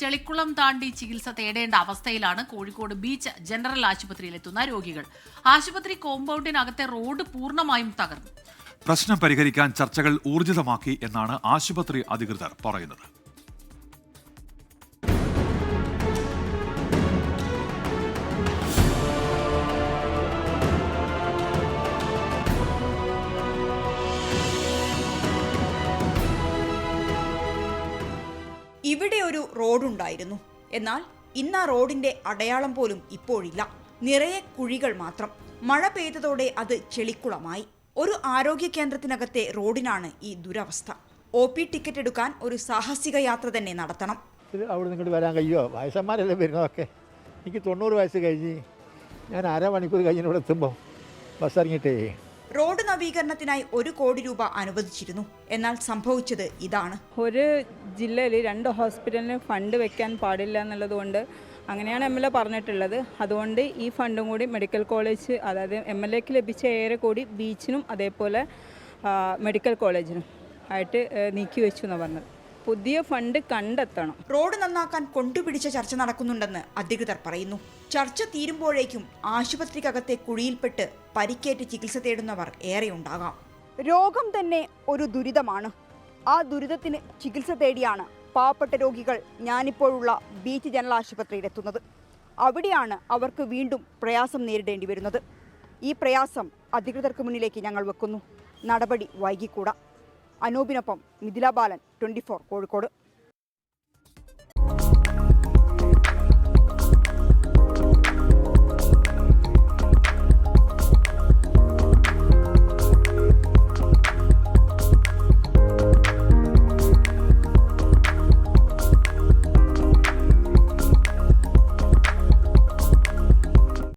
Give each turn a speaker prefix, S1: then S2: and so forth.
S1: ചെളിക്കുളം താണ്ടി ചികിത്സ തേടേണ്ട അവസ്ഥയിലാണ് കോഴിക്കോട് ബീച്ച് ജനറൽ ആശുപത്രിയിലെത്തുന്ന രോഗികൾ. ആശുപത്രി കോമ്പൗണ്ടിനകത്തെ റോഡ് പൂർണമായും തകർന്നു.
S2: പ്രശ്നം പരിഹരിക്കാൻ ചർച്ചകൾ ഊർജിതമാക്കി എന്നാണ് ആശുപത്രി അധികൃതർ പറയുന്നത്.
S3: ഇവിടെ ഒരു റോഡുണ്ടായിരുന്നു. എന്നാൽ ഇന്ന് ആ റോഡിന്റെ അടയാളം പോലും ഇപ്പോഴില്ല. നിറയെ കുഴികൾ മാത്രം. മഴ പെയ്തതോടെ അത് ചെളിക്കുളമായി. ഒരു ആരോഗ്യ കേന്ദ്രത്തിനകത്തെ റോഡിനാണ് ഈ ദുരവസ്ഥ. ഒ പി ടിക്കറ്റ് എടുക്കാൻ ഒരു സാഹസിക യാത്ര തന്നെ നടത്തണം.
S4: ഇത് അവിടെ നിന്ന് ഇങ്ങോട്ട് വരാൻ കഴിയുമോ? വയസ്സന്മാരല്ലേ വരുന്നതൊക്കെ? എനിക്ക് തൊണ്ണൂറ് വയസ്സ് കഴിഞ്ഞ് ഞാൻ അരമണിക്കൂർ കഴിഞ്ഞ് ഇവിടെ എത്തുമ്പോൾ ബസ് ഇറങ്ങിയിട്ടേ
S3: റോഡ് നവീകരണത്തിനായി ഒരു കോടി രൂപ അനുവദിച്ചിരുന്നു. എന്നാൽ സംഭവിച്ചത് ഇതാണ്.
S5: ഒരു ജില്ലയിൽ രണ്ട് ഹോസ്പിറ്റലിന് ഫണ്ട് വെക്കാൻ പാടില്ല എന്നുള്ളതുകൊണ്ട് അങ്ങനെയാണ് എം എൽ എ പറഞ്ഞിട്ടുള്ളത്. അതുകൊണ്ട് ഈ ഫണ്ടും കൂടി മെഡിക്കൽ കോളേജ് അതായത് എം എൽ എക്ക് ലഭിച്ച ഏറെ കൂടി ബീച്ചിനും അതേപോലെ മെഡിക്കൽ കോളേജിനും ആയിട്ട് നീക്കി വെച്ചു എന്നാണ് പറഞ്ഞത്. പുതിയ ഫണ്ട് കണ്ടെത്തണം.
S3: റോഡ് നന്നാക്കാൻ കൊണ്ടുപിടിച്ച ചർച്ച നടക്കുന്നുണ്ടെന്ന് അധികൃതർ പറയുന്നു. ചർച്ച തീരുമ്പോഴേക്കും ആശുപത്രിക്കകത്തെ കുഴിയിൽപ്പെട്ട് പരിക്കേറ്റ് ചികിത്സ തേടുന്നവർ ഏറെയുണ്ടാകാം. രോഗം തന്നെ ഒരു ദുരിതമാണ്. ആ ദുരിതത്തിന് ചികിത്സ തേടിയാണ് പാവപ്പെട്ട രോഗികൾ ഞാനിപ്പോഴുള്ള ബീച്ച് ജനറൽ ആശുപത്രിയിലെത്തുന്നത് അവിടെയാണ് അവർക്ക് വീണ്ടും പ്രയാസം നേരിടേണ്ടി വരുന്നത്. ഈ പ്രയാസം അധികൃതർക്ക് മുന്നിലേക്ക് ഞങ്ങൾ വെക്കുന്നു. നടപടി വൈകിക്കൂടാ. അനൂപിനൊപ്പം മിഥില ബാലൻ ട്വന്റി കോഴിക്കോട്.